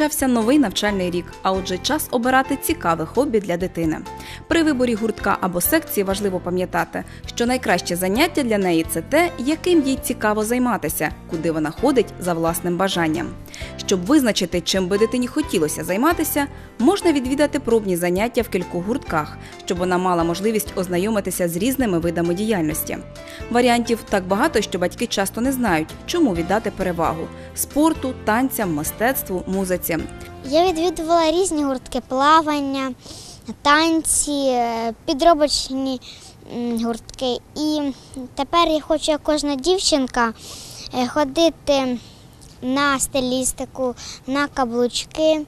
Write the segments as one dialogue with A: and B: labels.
A: Розпочався новий навчальний рік, а отже, час обирати цікаве хобі для дитини. При виборі гуртка або секції важливо пам'ятати, що найкраще заняття для неї це те, яким їй цікаво займатися, куди вона ходить за власним бажанням. Щоб визначити, чим би дитині хотілося займатися, можна відвідати пробні заняття в кількох гуртках, щоб вона мала можливість ознайомитися з різними видами діяльності. Варіантів так багато, що батьки часто не знають, чому віддати перевагу спорту, танцям, мистецтву, музиці.
B: Я відвідувала різні гуртки плавання, танці, підробочні гуртки. І тепер я хочу, як кожна дівчинка, е, ходити на стилістику, на каблучки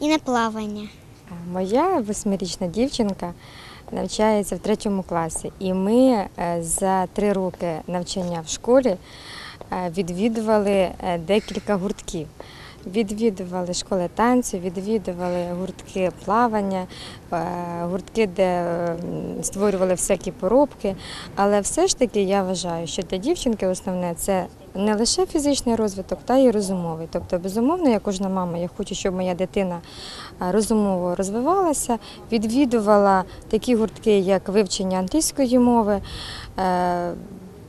B: і на плавання.
C: Моя восьмирічна дівчинка навчається в третьому класі, і ми е, за три роки навчання в школі е, відвідували е, декілька гуртків. Відвідували школи танцю, відвідували гуртки плавання, е, гуртки, де е, створювали всякі поробки. Але все ж таки я вважаю, що для дівчинки основне це не лише фізичний розвиток, та й розумовий. Тобто, безумовно, я кожна мама, я хочу, щоб моя дитина е, розумово розвивалася, відвідувала такі гуртки, як вивчення англійської мови.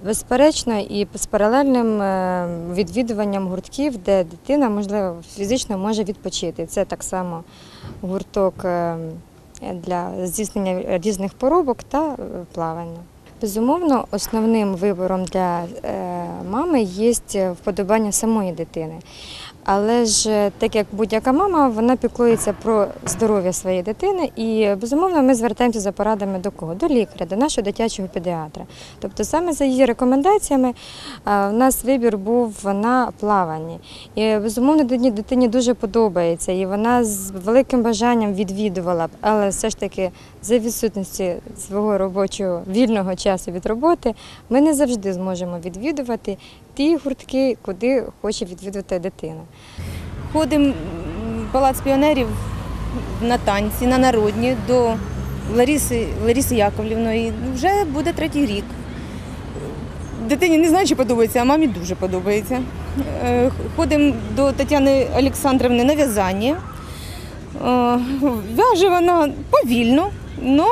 C: Безперечно, і з паралельним е, відвідуванням гуртків, де дитина, можливо, фізично може відпочити. Це так само гурток е, для здійснення різних поробок та е, плавання. Безумовно, основним вибором для мами є вподобання самої дитини. Але ж е, так як будь-яка мама, вона піклується про здоров'я своєї дитини, і безумовно ми звертаємося за порадами до кого? До лікаря, до нашого дитячого педіатра. Тобто саме за її рекомендаціями е, у нас вибір був на плаванні. І безумовно дитині, дуже подобається, і вона з великим бажанням відвідувала б, але все ж таки за відсутності свого робочого вільного часу від роботи ми не завжди зможемо відвідувати ті гуртки, куди хоче відвідувати дитина.
D: Ходимо в Палац піонерів на танці, на народні до Лариси, Лариси Яковлівної. Вже буде третій рік. Дитині не знаю, чи подобається, а мамі дуже подобається. Е, Ходимо до Тетяни Олександрівни на в'язання. Е, В'яже вона повільно, але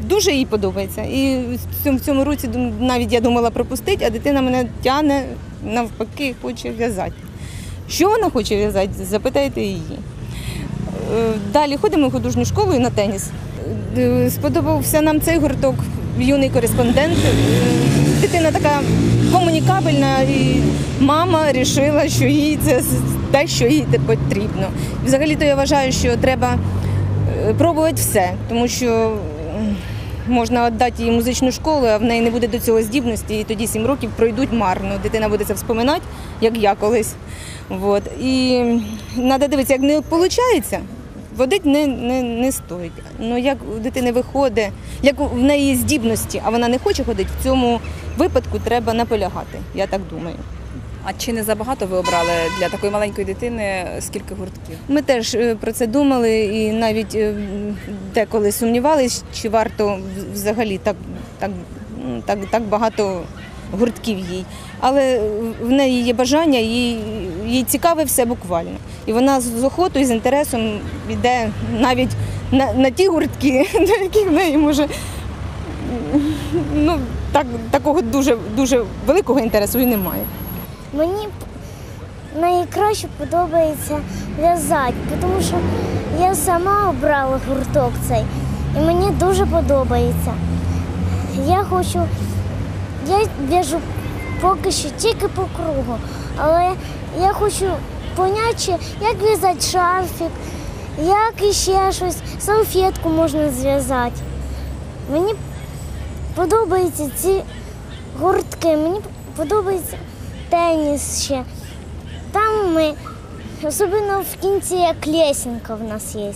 D: дуже їй подобається. І в цьому, році навіть я думала пропустити, а дитина мене тягне навпаки, хоче в'язати. Що вона хоче в'язати, запитайте її. Е, Далі ходимо в художню школу і на теніс. Е, Сподобався нам цей гурток юний кореспондент. Е, Дитина така комунікабельна, і мама вирішила, що їй це те, що їй потрібно. Взагалі-то я вважаю, що треба пробувати все, тому що можна віддати їй музичну школу, а в неї не буде до цього здібності, і тоді сім років пройдуть марно. Дитина буде це вспоминати, як я колись. Вот. І треба дивитися, як не виходить, водить не, не, не стоїть. Ну як у дитини виходить, як в неї здібності, а вона не хоче ходити, в цьому випадку треба наполягати, я так думаю.
A: А чи не забагато ви обрали для такої маленької дитини скільки гуртків?
D: Ми теж е, про це думали і навіть е, деколи сумнівалися, чи варто взагалі так, так, так, так багато гуртків їй. Але в неї є бажання, їй, їй цікаве все буквально. І вона з охотою, з інтересом йде навіть на, на ті гуртки, на які в неї може ну, так, такого дуже, дуже великого інтересу і немає.
B: Мені найкраще подобається в'язати, тому що я сама обрала гурток цей, і мені дуже подобається. Я хочу, я в'яжу поки що тільки по кругу, але я хочу поняти, як в'язати шарфік, як іще щось, салфетку можна зв'язати. Мені подобаються ці гуртки, мені подобається теніс ще. Там ми, особливо в кінці, як лесенка в нас є.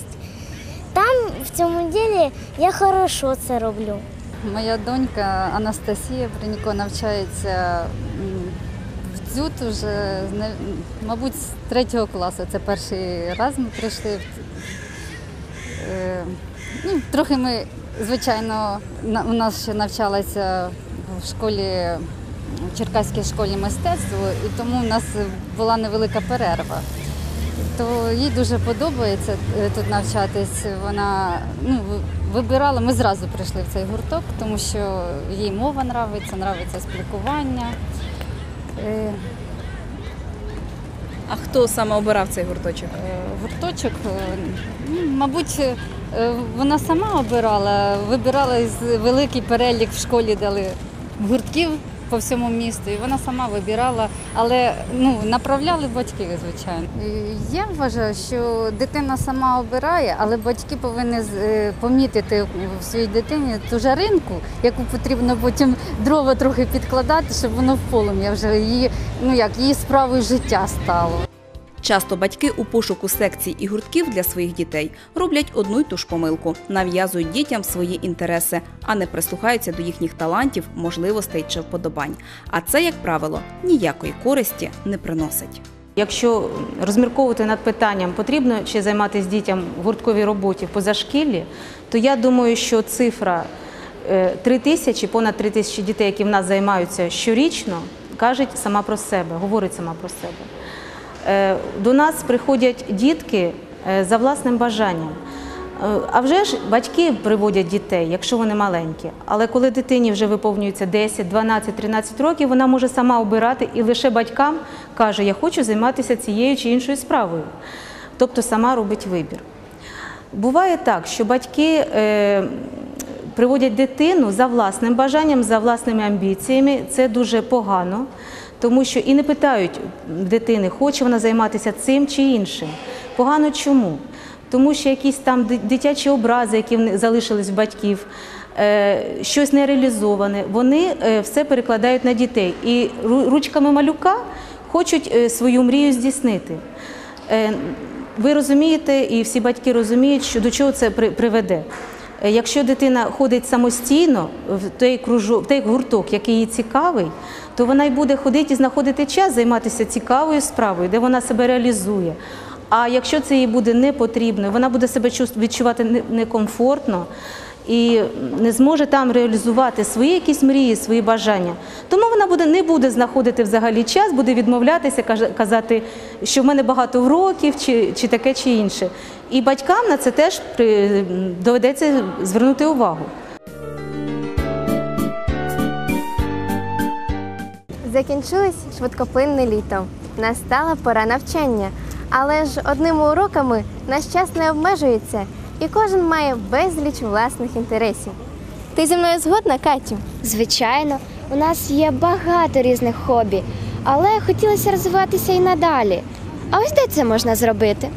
B: Там в цьому ділі я хорошо це роблю.
E: Моя донька Анастасія Бриніко навчається в дзют вже, мабуть, з третього класу. Це перший раз ми прийшли. Е, Ну, трохи ми, звичайно, у нас ще навчалася в школі, Черкаській школі мистецтва, і тому в нас була невелика перерва. то їй дуже подобається е, тут навчатись. Вона ну, вибирала, ми зразу прийшли в цей гурток, тому що їй мова нравиться, нравиться спілкування. Е,
A: А хто саме обирав цей гурточок?
E: е, Гурточок, ну, мабуть, вона сама обирала, вибирала із великий перелік в школі дали гуртків по всьому місту, і вона сама вибирала, але ну, направляли батьки, звичайно. Я вважаю, що дитина сама обирає, але батьки повинні е, помітити в своїй дитині ту жаринку, яку потрібно потім дрова трохи підкладати, щоб воно в полум'я вже її, ну як її справою життя стало.
A: Часто батьки у пошуку секцій і гуртків для своїх дітей роблять одну й ту ж помилку, нав'язують дітям свої інтереси, а не прислухаються до їхніх талантів, можливостей чи вподобань. А це, як правило, ніякої користі не приносить.
F: Якщо розмірковувати над питанням, потрібно чи займатися дітям в гуртковій роботі в позашкіллі, то я думаю, що цифра е, 3 тисячі, понад 3 тисячі дітей, які в нас займаються щорічно, кажуть сама про себе, говорить сама про себе. Е, До нас приходять дітки е, за власним бажанням. Е, А вже ж батьки приводять дітей, якщо вони маленькі. Але коли дитині вже виповнюється 10, 12, 13 років, вона може сама обирати і лише батькам каже, я хочу займатися цією чи іншою справою. Тобто сама робить вибір. Буває так, що батьки приводять дитину за власним бажанням, за власними амбіціями. Це дуже погано, тому що і не питають дитини, хоче вона займатися цим чи іншим. Погано чому? Тому що якісь там дитячі образи, які залишились в батьків, е, щось не реалізоване, вони е, все перекладають на дітей. І ручками малюка хочуть е, свою мрію здійснити. Ви розумієте, і всі батьки розуміють, що до чого це при- приведе. Е, Якщо дитина ходить самостійно в той кружок, в той гурток, який їй цікавий, то вона й буде ходити і знаходити час займатися цікавою справою, де вона себе реалізує. А якщо це їй буде не потрібно, вона буде себе відчувати не- некомфортно і не зможе там реалізувати свої якісь мрії, свої бажання. Тому вона буде не буде знаходити взагалі час, буде відмовлятися, казати, що в мене багато уроків, чи, чи таке, чи інше. І батькам на це теж доведеться звернути увагу.
G: Закінчилось швидкоплинне літо. Настала пора навчання. Але ж одними уроками наш час не обмежується, і кожен має безліч власних інтересів. Ти зі мною згодна, Катю?
B: Звичайно, у нас є багато різних хобі, але хотілося розвиватися і надалі. А ось де це можна зробити?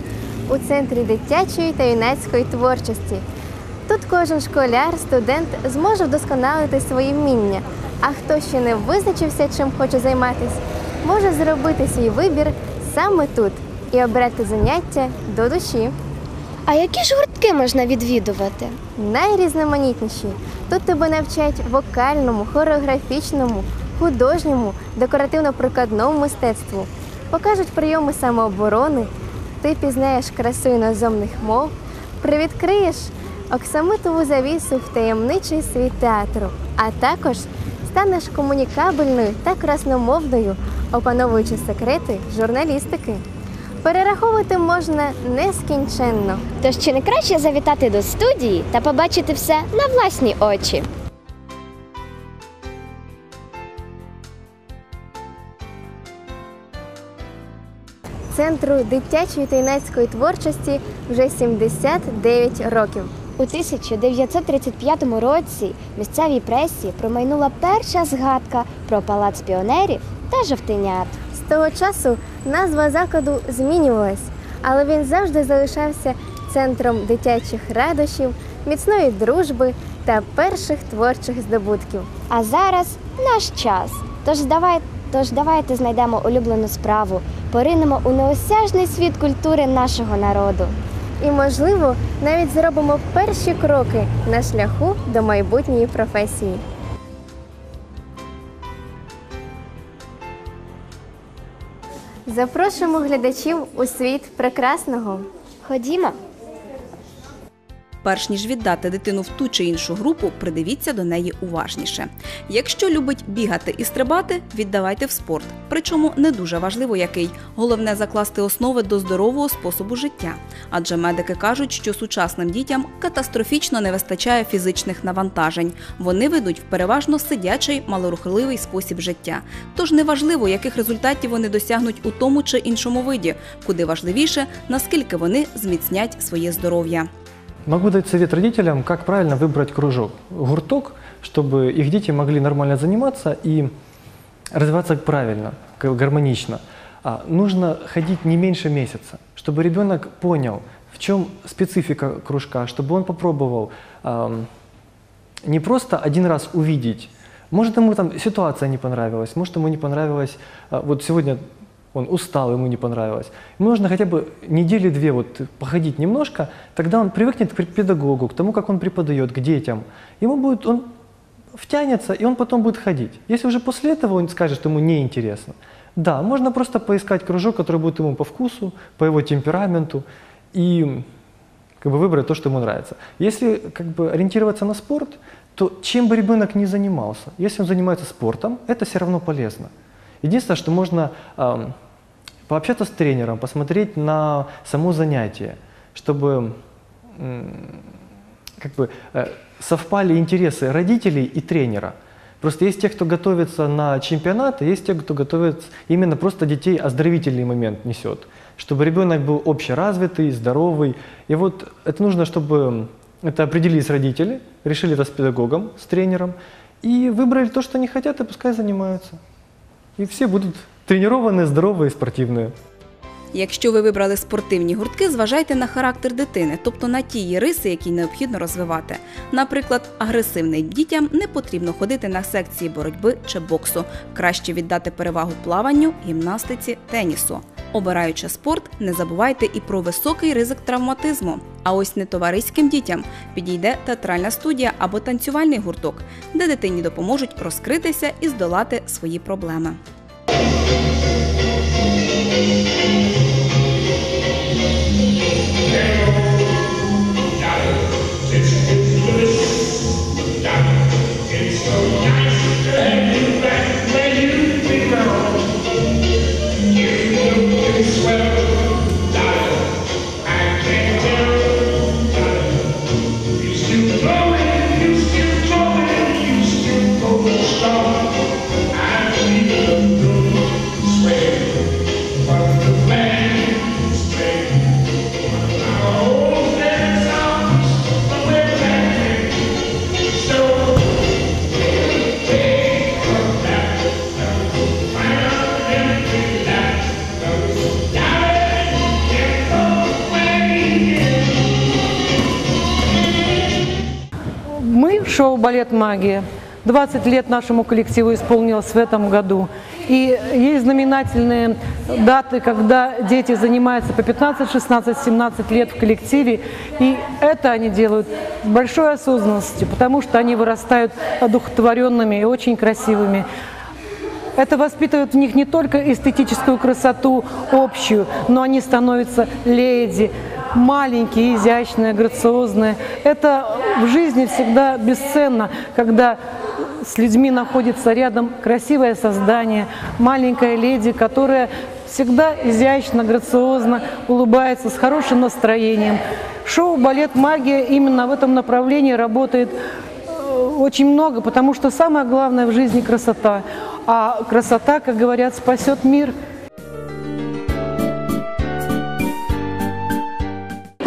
G: У центрі дитячої та юнацької творчості. Тут кожен школяр, студент зможе вдосконалити свої вміння. А хто ще не визначився, чим хоче займатися, може зробити свій вибір саме тут і обрати заняття до душі.
B: А які ж гуртки можна відвідувати?
G: Найрізноманітніші. Тут тебе навчать вокальному, хореографічному, художньому, декоративно-прикладному мистецтву. Покажуть прийоми самооборони, ти пізнаєш красу іноземних мов, привідкриєш оксамитову завісу в таємничий світ театру, а також станеш комунікабельною та красномовною, опановуючи секрети журналістики. Перераховувати можна нескінченно.
B: Тож чи не краще завітати до студії та побачити все на власні очі?
G: Центру дитячої та юнацької творчості вже 79 років.
B: У 1935 році місцевій пресі промайнула перша згадка про палац піонерів та жовтенят.
G: Того часу назва закладу змінювалась, але він завжди залишався центром дитячих радощів, міцної дружби та перших творчих здобутків.
B: А зараз наш час. Тож давай, тож давайте знайдемо улюблену справу, поринемо у неосяжний світ культури нашого народу.
G: І, можливо, навіть зробимо перші кроки на шляху до майбутньої професії. Запрошуємо глядачів у світ прекрасного.
B: Ходімо.
A: Перш ніж віддати дитину в ту чи іншу групу, придивіться до неї уважніше. Якщо любить бігати і стрибати, віддавайте в спорт. Причому не дуже важливо який. Головне закласти основи до здорового способу життя. Адже медики кажуть, що сучасним дітям катастрофічно не вистачає фізичних навантажень. Вони ведуть в переважно сидячий малорухливий спосіб життя. Тож неважливо, яких результатів вони досягнуть у тому чи іншому виді, куди важливіше, наскільки вони зміцнять своє здоров'я.
H: Могу дать совет родителям, как правильно выбрать кружок, гурток, чтобы их дети могли нормально заниматься и развиваться правильно, гармонично. А, нужно ходить не меньше месяца, чтобы ребенок понял, в чем специфика кружка, чтобы он попробовал ам, не просто один раз увидеть. Может, ему там ситуация не понравилась, может, ему не понравилось, а, вот сегодня он устал, ему не понравилось. Ему нужно хотя бы недели две вот походить немножко, тогда он привыкнет к педагогу, к тому, как он преподает, к детям. Ему будет, он втянется, и он потом будет ходить. Если уже после этого он скажет, что ему неинтересно, да, можно просто поискать кружок, который будет ему по вкусу, по его темпераменту, и как бы выбрать то, что ему нравится. Если как бы ориентироваться на спорт, то чем бы ребенок ни занимался, если он занимается спортом, это все равно полезно. Единственное, что можно ам, пообщаться с тренером, посмотреть на само занятие, чтобы м, как бы э, совпали интересы родителей и тренера. Просто есть те, кто готовится на чемпионаты, есть те, кто готовится именно просто детей оздоровительный момент несет, чтобы ребенок был общеразвитый, здоровый. И вот это нужно, чтобы это определились родители, решили это с педагогом, с тренером, и выбрали то, что они хотят, и пускай занимаются. И все будут тренированные, здоровые, спортивные.
A: Якщо ви вибрали спортивні гуртки, зважайте на характер дитини, тобто на ті її риси, які необхідно розвивати. Наприклад, агресивним дітям не потрібно ходити на секції боротьби чи боксу. Краще віддати перевагу плаванню, гімнастиці, тенісу. Обираючи спорт, не забувайте і про високий ризик травматизму. А ось не товариським дітям підійде театральна студія або танцювальний гурток, де дитині допоможуть розкритися і здолати свої проблеми.
I: Мы, Магия», 20 лет нашему коллективу исполнилось в этом году. И есть знаменательные даты, когда дети занимаются по 15, 16, 17 лет в коллективе. И это они делают с большой осознанностью, потому что они вырастают одухотворенными и очень красивыми. Это воспитывает в них не только эстетическую красоту общую, но они становятся леди, маленькие, изящные, грациозные. Это в жизни всегда бесценно, когда с людьми находится рядом красивое создание, маленькая леди, которая всегда изящно, грациозно улыбается, с хорошим настроением. Шоу «Балет Магия» именно в этом направлении работает э, очень много, потому что самое главное в жизни – красота. А красота, как говорят, спасет мир.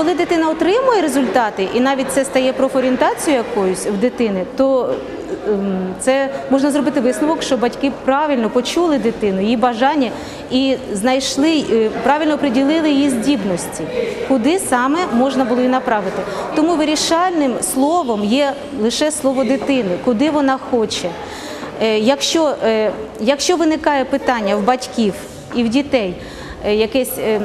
F: Коли дитина отримує результати, і навіть це стає профорієнтацією якоюсь в дитини, то ем, це можна зробити висновок, що батьки правильно почули дитину, її бажання і знайшли, е, правильно приділили її здібності, куди саме можна було її направити. Тому вирішальним словом є лише слово дитини, куди вона хоче. Е, Якщо, е, якщо виникає питання в батьків і в дітей, якесь е,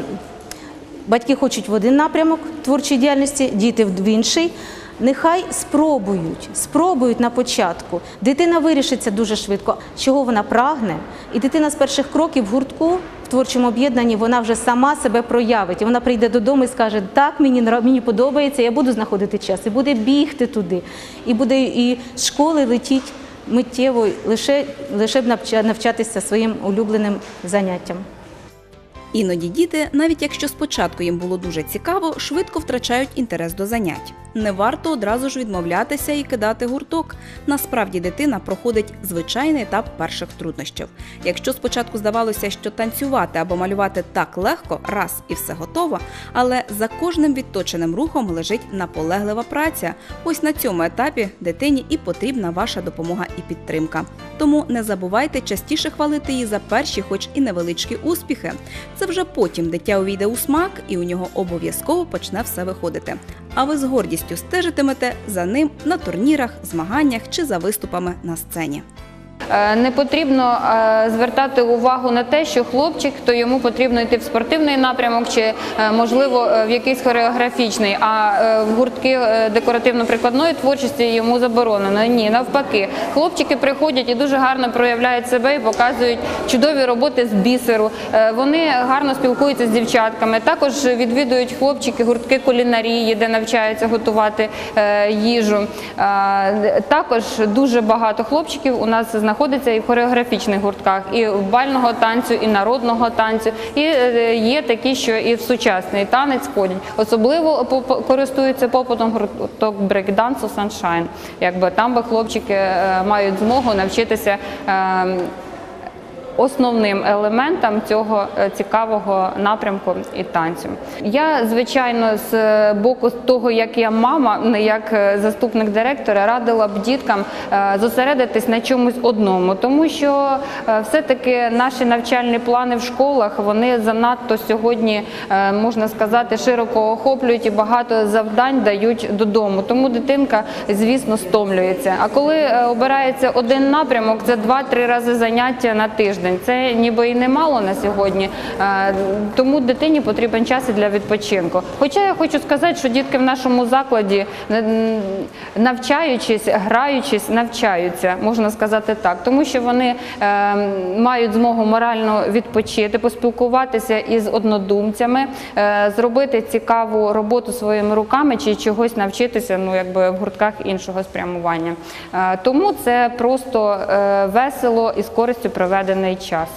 F: Батьки хочуть в один напрямок творчої діяльності, діти в інший. Нехай спробують, спробують на початку. Дитина вирішиться дуже швидко, чого вона прагне, і дитина з перших кроків в гуртку в творчому об'єднанні вона вже сама себе проявить. І вона прийде додому і скаже, так, мені, мені подобається, я буду знаходити час. І буде бігти туди. І буде і з школи летіть миттєво, лише, лише б навча- навчатися своїм улюбленим заняттям.
A: Іноді діти, навіть якщо спочатку їм було дуже цікаво, швидко втрачають інтерес до занять. Не варто одразу ж відмовлятися і кидати гурток. Насправді дитина проходить звичайний етап перших труднощів. Якщо спочатку здавалося, що танцювати або малювати так легко, раз і все готово, але за кожним відточеним рухом лежить наполеглива праця. Ось на цьому етапі дитині і потрібна ваша допомога і підтримка. Тому не забувайте частіше хвалити її за перші, хоч і невеличкі успіхи. Це вже потім дитя увійде у смак і у нього обов'язково почне все виходити. А ви з гордістю стежитимете за ним на турнірах, змаганнях чи за виступами на сцені.
J: Е, Не потрібно е, звертати увагу на те, що хлопчик, то йому потрібно йти в спортивний напрямок чи е, можливо в якийсь хореографічний, а в гуртки декоративно-прикладної творчості йому заборонено. Ні, навпаки, хлопчики приходять і дуже гарно проявляють себе і показують чудові роботи з бісеру. Вони гарно спілкуються з дівчатками. Також відвідують хлопчики гуртки кулінарії, де навчаються готувати їжу. Також дуже багато хлопчиків у нас знаходиться і в хореографічних гуртках, і в бального танцю, і народного танцю. І е, є такі, що і в сучасний танець ходять. Особливо користуються попитом гурток брейкдансу Саншайн. Якби там би хлопчики е, мають змогу навчитися. Основним елементом цього е, цікавого напрямку і танцю. Я, звичайно, з е, боку того, як я мама, не як е, заступник директора, радила б діткам зосередитись на чомусь одному, тому що все-таки наші навчальні плани в школах вони занадто сьогодні, можна сказати, широко охоплюють і багато завдань дають додому. Тому дитинка, звісно, стомлюється. А коли обирається один напрямок, це 2-3 рази заняття на тиждень. Це ніби і немало на сьогодні. Е, Тому дитині потрібен час і для відпочинку. Хоча я хочу сказати, що дітки в нашому закладі, навчаючись, граючись, навчаються, можна сказати так, тому що вони е, мають змогу морально відпочити, поспілкуватися із однодумцями, е, зробити цікаву роботу своїми руками чи чогось навчитися, ну якби в гуртках іншого спрямування. Тому це просто весело і з користю проведений час.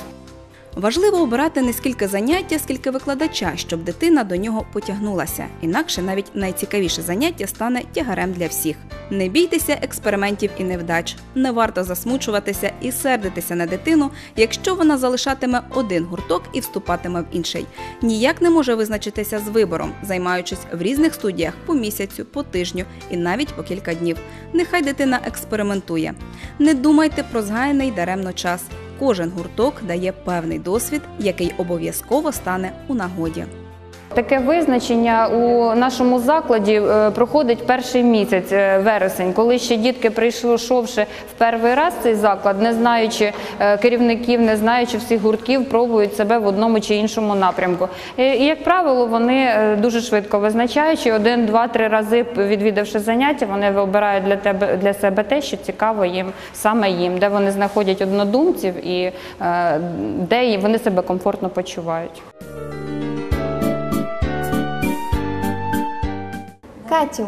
A: Важливо обирати не скільки заняття, скільки викладача, щоб дитина до нього потягнулася. Інакше навіть найцікавіше заняття стане тягарем для всіх. Не бійтеся експериментів і невдач. Не варто засмучуватися і сердитися на дитину, якщо вона залишатиме один гурток і вступатиме в інший. Ніяк не може визначитися з вибором, займаючись в різних студіях по місяцю, по тижню і навіть по кілька днів. Нехай дитина експериментує. Не думайте про згаяний даремно час. Кожен гурток дає певний досвід, який обов'язково стане у нагоді.
J: Таке визначення у нашому закладі е, проходить перший місяць е, вересень, коли ще дітки прийшовши в перший раз цей заклад, не знаючи е, керівників, не знаючи всіх гуртків, пробують себе в одному чи іншому напрямку. І як правило, вони дуже швидко визначаючи один, два, три рази відвідавши заняття, вони вибирають для тебе для себе те, що цікаво їм саме їм, де вони знаходять однодумців і де вони себе комфортно почувають.
G: Катю,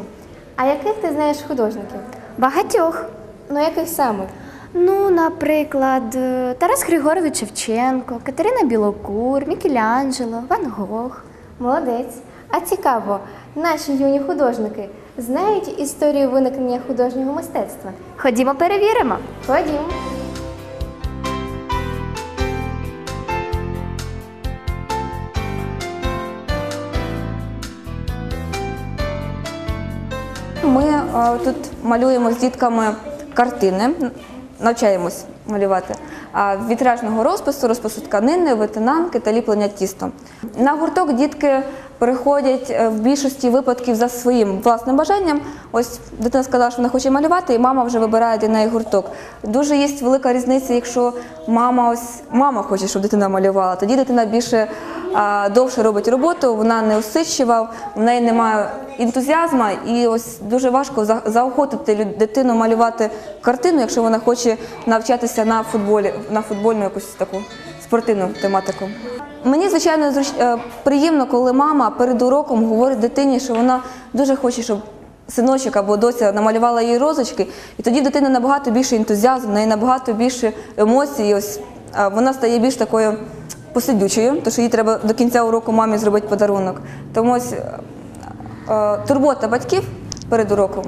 G: а яких ти знаєш художників?
B: Багатьох.
G: Ну яких саме?
B: Ну, наприклад, е, Тарас Григорович Шевченко, Катерина Білокур, Мікеланджело, Ван Гог.
G: Молодець. А цікаво, наші юні художники знають історію виникнення художнього мистецтва?
B: Ходімо перевіримо.
G: Ходімо.
K: Тут малюємо з дітками картини, навчаємось малювати вітражного розпису, розпису тканини, витинанки та ліплення тістом. На гурток дітки приходять е, в більшості випадків за своїм власним бажанням. Ось дитина сказала, що вона хоче малювати, і мама вже вибирає для неї гурток. Дуже є велика різниця, якщо мама ось мама хоче, щоб дитина малювала, тоді дитина більше довше робить роботу, вона не усидчива, в неї немає ентузіазму, і ось дуже важко за- заохотити дитину малювати картину, якщо вона хоче навчатися на футболі, на футбольну якусь таку спортивну тематику. Мені, звичайно, е, приємно, коли мама перед уроком говорить дитині, що вона дуже хоче, щоб синочок або доця намалювала їй розочки, і тоді в дитини набагато більше ентузіазму, неї набагато більше емоцій. Ось вона стає більш такою посидючою, тому що їй треба до кінця уроку мамі зробити подарунок. Тому ось е, е, турбота батьків перед уроком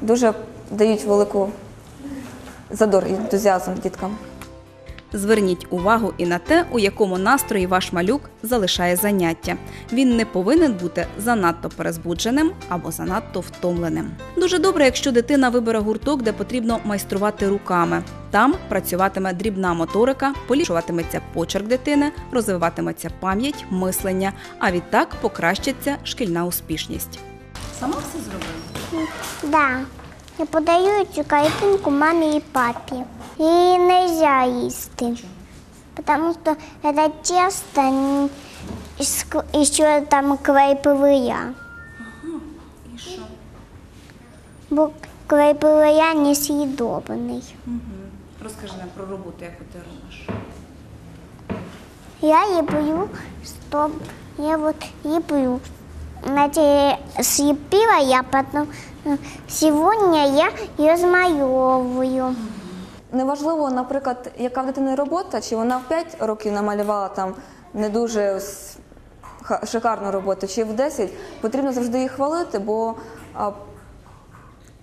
K: дуже дають велику задор і ентузіазм діткам.
A: Зверніть увагу і на те, у якому настрої ваш малюк залишає заняття. Він не повинен бути занадто перезбудженим або занадто втомленим. Дуже добре, якщо дитина вибере гурток, де потрібно майструвати руками. Там працюватиме дрібна моторика, поліпшуватиметься почерк дитини, розвиватиметься пам'ять, мислення, а відтак покращиться шкільна успішність. Сама все зробила?
B: Да. Я подаю цю картинку мамі і папі Її не можна їсти. Тому що це тесто м, і ск- і ще там крейповия.
A: І що?
B: Бо крейповия несъедобний.
A: Розкажи нам про роботу, яку ти робиш.
B: Я люблю, что я вот люблю. Знаете, слепила я потом. э, Сегодня я ее размалевываю.
K: Неважливо, наприклад, яка в дитини робота, чи вона в 5 років намалювала там не дуже шикарну роботу, чи в 10, потрібно завжди їх хвалити, бо а,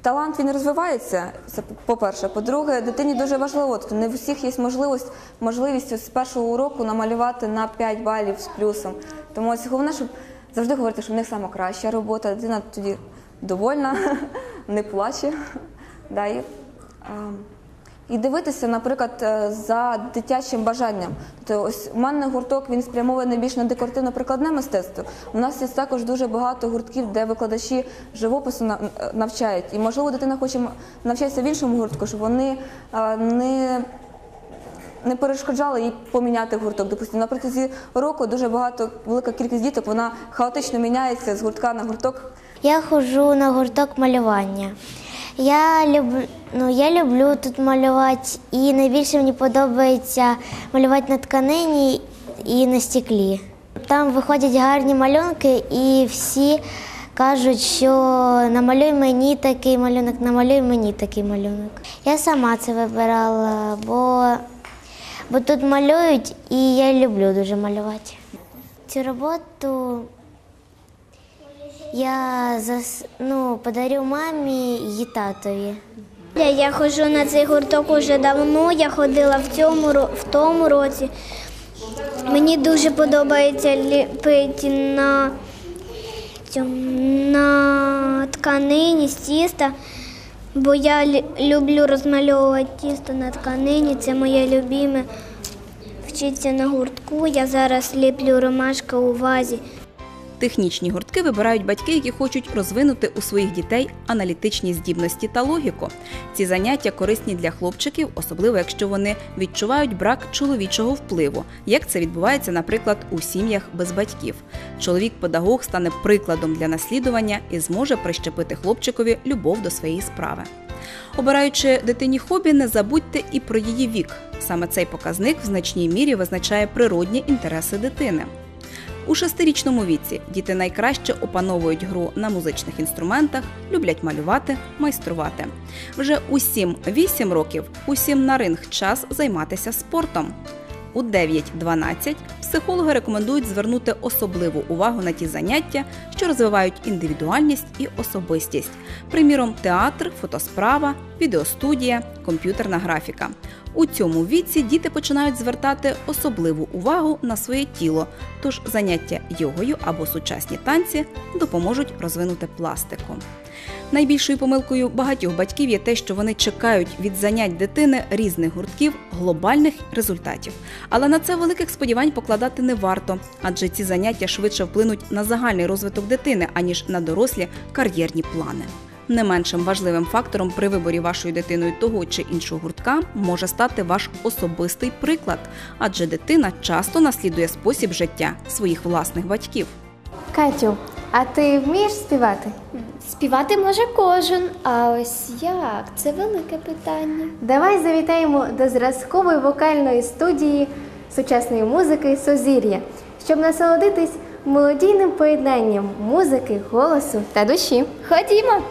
K: талант він розвивається. Це по-перше. По-друге, дитині дуже важливо. Тобто не в усіх є можливість, можливість з першого уроку намалювати на 5 балів з плюсом. Тому ось головне, щоб завжди говорити, що в них саме краща робота, дитина тоді довольна, не плаче. Да, і, і дивитися, наприклад, е, за дитячим бажанням. Тобто, ось у мене гурток він спрямований більш на декоративно-прикладне мистецтво. У нас є також дуже багато гуртків, де викладачі живопису е, навчають. І можливо, дитина хоче навчатися в іншому гуртку, щоб вони е, не не перешкоджали їй поміняти гурток. Допустимо, на протязі року дуже багато велика кількість діток вона хаотично міняється з гуртка на гурток.
B: Я ходжу на гурток малювання. Я люблю, ну, я люблю тут малювати, і найбільше мені подобається малювати на тканині і на стеклі. Там виходять гарні малюнки, і всі кажуть, що намалюй мені такий малюнок, намалюй мені такий малюнок. Я сама це вибирала, бо, бо тут малюють, і я люблю дуже малювати. Цю роботу я зас... ну, подарю мамі і татові. Я, я ходжу на цей гурток уже давно. Я ходила в цьому в тому році. Мені дуже подобається ліпити на, на тканині з тіста, бо я люблю розмальовувати тісто на тканині. Це моє любиме. Вчиться на гуртку. Я зараз ліплю ромашка у вазі.
A: Технічні гуртки вибирають батьки, які хочуть розвинути у своїх дітей аналітичні здібності та логіку. Ці заняття корисні для хлопчиків, особливо якщо вони відчувають брак чоловічого впливу, як це відбувається, наприклад, у сім'ях без батьків. Чоловік-педагог стане прикладом для наслідування і зможе прищепити хлопчикові любов до своєї справи. Обираючи дитині хобі, не забудьте і про її вік. Саме цей показник в значній мірі визначає природні інтереси дитини. У шестирічному віці діти найкраще опановують гру на музичних інструментах, люблять малювати, майструвати. Вже у 7-8 років усім на ринг час займатися спортом. У 9-12 психологи рекомендують звернути особливу увагу на ті заняття, що розвивають індивідуальність і особистість, приміром, театр, фотосправа, відеостудія, комп'ютерна графіка. У цьому віці діти починають звертати особливу увагу на своє тіло, тож заняття йогою або сучасні танці допоможуть розвинути пластику. Найбільшою помилкою багатьох батьків є те, що вони чекають від занять дитини різних гуртків глобальних результатів. Але на це великих сподівань покладати не варто, адже ці заняття швидше вплинуть на загальний розвиток дитини, аніж на дорослі кар'єрні плани. Не меншим важливим фактором при виборі вашою дитиною того чи іншого гуртка може стати ваш особистий приклад, адже дитина часто наслідує спосіб життя своїх власних батьків.
G: Катю, а ти вмієш співати?
L: Співати може кожен, а ось як? Це велике питання.
G: Давай завітаємо до зразкової вокальної студії сучасної музики Созір'я, щоб насолодитись мелодійним поєднанням музики, голосу та душі.
L: Ходімо!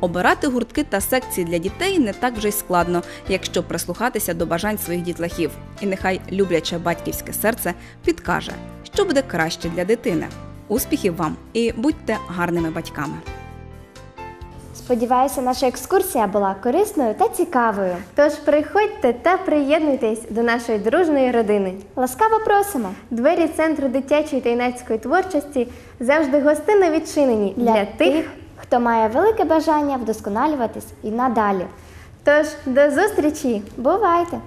A: Обирати гуртки та секції для дітей не так вже й складно, якщо прислухатися до бажань своїх дітлахів. І нехай любляче батьківське серце підкаже, що буде краще для дитини. Успіхів вам і будьте гарними батьками!
L: Сподіваюся, наша екскурсія була корисною та цікавою.
G: Тож приходьте та приєднуйтесь до нашої дружної родини.
L: Ласкаво просимо
G: Двері центру дитячої та юнацької творчості завжди гостинно відчинені для, тих.
L: Хто має велике бажання вдосконалюватись і надалі.
G: Тож до зустрічі!
L: Бувайте!